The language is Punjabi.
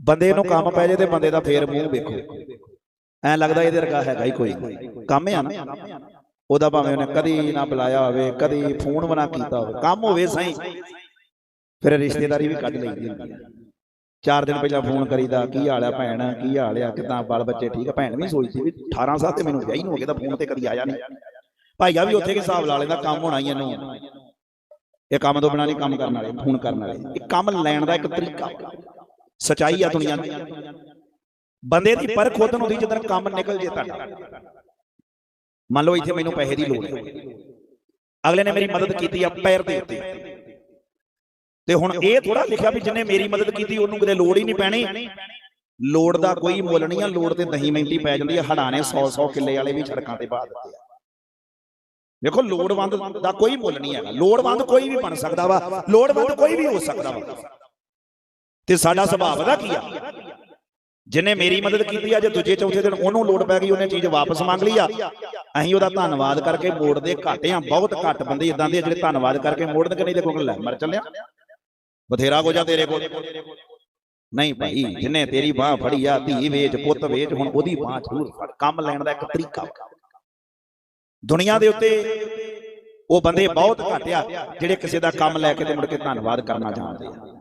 ਬੰਦੇ ਨੂੰ ਕੰਮ ਪੈ ਜੇ ਤੇ ਬੰਦੇ ਦਾ ਫੇਰ ਮੂੰਹ ਵੇਖੋ। ਐ ਲੱਗਦਾ ਇਹਦੇ ਵਰਗਾ ਹੈਗਾ ਹੀ ਕੋਈ। ਕੰਮ ਆ ਨਾ। ਉਹਦਾ ਭਾਵੇਂ ਉਹਨੇ ਕਦੀ ਨਾ ਬੁਲਾਇਆ ਹੋਵੇ ਕਦੀ ਫੋਨ ਬਣਾ ਕੀਤਾ ਹੋਵੇ ਕੰਮ ਹੋਵੇ ਸਹੀ। ਫਿਰ ਰਿਸ਼ਤੇਦਾਰੀ ਵੀ ਕੱਢ ਲਈਦੀ ਹੁੰਦੀ ਹੈ ਚਾਰ ਦਿਨ ਪਹਿਲਾਂ ਫੋਨ ਕਰੀਦਾ ਕੀ ਹਾਲ ਆ ਭੈਣ ਕੀ ਹਾਲ ਆ ਕਿਦਾਂ ਬਾਲ ਬੱਚੇ ਠੀਕ ਆ? ਭੈਣ ਵੀ ਸੋਚਦੀ ਵੀ 18 ਸਾਲ ਤੇ ਮੈਨੂੰ ਵਿਆਹੀ ਨੂੰ ਹੋ ਗਿਆ ਤਾਂ ਫੋਨ ਤੇ ਕਦੀ ਆਇਆ ਨਹੀਂ ਭਾਈਆ ਵੀ ਉੱਥੇ ਕੇ ਹਿਸਾਬ ਲਾ ਲੈਂਦਾ ਕੰਮ ਹੋਣਾ ਹੀ ਇਹਨੂੰ। ਇਹ ਕੰਮ ਤੋਂ ਬਿਨਾਂ ਨਹੀਂ ਕੰਮ ਕਰਨ ਵਾਲੇ ਫੋਨ ਕਰਨ ਵਾਲੇ। ਇਹ ਕੰਮ ਲੈਣ ਦਾ ਇੱਕ ਤਰੀਕਾ। ਸਚਾਈ ਆ ਦੁਨੀਆ ਦੀ। ਬੰਦੇ ਦੀ ਪਰਖ ਉਦੋਂ ਹੁੰਦੀ ਜਦੋਂ ਕੰਮ ਨਿਕਲ ਜੇ ਤੁਹਾਡਾ। ਮੰਨ ਲਓ ਇੱਥੇ ਮੈਨੂੰ ਪੈਸੇ ਦੀ ਲੋੜ ਹੈ। ਅਗਲੇ ਨੇ ਮੇਰੀ ਮਦਦ ਕੀਤੀ ਆ ਪੈਰ ਦੇ ਉੱਤੇ। ਤੇ ਹੁਣ ਇਹ ਥੋੜਾ ਲਿਖਿਆ ਵੀ ਜਿੰਨੇ ਮੇਰੀ ਮਦਦ ਕੀਤੀ, ਉਹਨੂੰ ਕਿਤੇ ਲੋੜ ਹੀ ਨਹੀਂ ਪੈਣੀ। ਲੋੜ ਦਾ ਕੋਈ ਮੁੱਲ ਨਹੀਂ ਆ, ਲੋੜ ਤੇ ਦਹੀਂ ਮਿੰਟੀ ਪੈ ਜਾਂਦੀ ਆ। ਹੜਾਣੇ ਨੇ 100 100 ਕਿੱਲੇ ਵਾਲੇ ਵੀ ਸੜਕਾਂ ਤੇ ਪਾ ਦਿੱਤੇ ਦੇਖੋ ਲੋੜਵੰਦ ਦਾ ਕੋਈ ਮੁੱਲ ਨਹੀਂ ਹੈਗਾ। ਲੋੜਵੰਦ ਕੋਈ ਵੀ ਬਣ ਸਕਦਾ ਵਾ ਲੋੜਵੰਦ ਕੋਈ ਵੀ ਹੋ ਸਕਦਾ ਵਾ। ਤੇ ਸਾਡਾ ਸੁਭਾਅ ਪਤਾ ਕੀ ਆ? ਜਿਨੇ ਮੇਰੀ ਮਦਦ ਕੀਤੀ ਆ ਜੇ ਦੂਜੇ ਚੌਥੇ ਦਿਨ ਉਹਨੂੰ ਲੋੜ ਪੈ ਗਈ ਉਹਨੇ ਚੀਜ਼ ਵਾਪਸ ਮੰਗ ਲਈ ਆ। ਅਸੀਂ ਉਹਦਾ ਧੰਨਵਾਦ ਕਰਕੇ ਮੋੜਦੇ ਘਾਟੇ ਆ ਬਹੁਤ ਘੱਟ ਬੰਦੇ ਇਦਾਂ ਦੇ ਜਿਹੜੇ ਧੰਨਵਾਦ ਕਰਕੇ ਮੋੜਨ ਕਿ ਨਹੀਂ ਤੇ ਕੋਈ ਲੈ ਮਰ ਚੱਲਿਆ। ਬਥੇਰਾ ਕੋ ਜਾ ਤੇਰੇ ਕੋਲ। ਨਹੀਂ ਭਾਈ ਜਿਨੇ ਤੇਰੀ ਬਾਹ ਫੜੀ ਆ ਧੀ ਵੇਚ ਪੁੱਤ ਵੇਚ ਹੁਣ ਉਹਦੀ ਬਾਹ ਜ਼ਰੂਰ ਫੜ। ਕੰਮ ਲੈਣ ਦਾ ਇੱਕ ਤਰੀਕਾ। ਦੁਨੀਆ ਦੇ ਉੱਤੇ ਉਹ ਬੰਦੇ ਬਹੁਤ ਘੱਟ ਆ ਜਿਹੜੇ ਕਿਸੇ ਦਾ ਕੰਮ ਲੈ ਕੇ ਤੇ ਮੁੜ ਕੇ ਧੰਨਵਾਦ ਕਰਨਾ ਜਾਣਦੇ ਆ।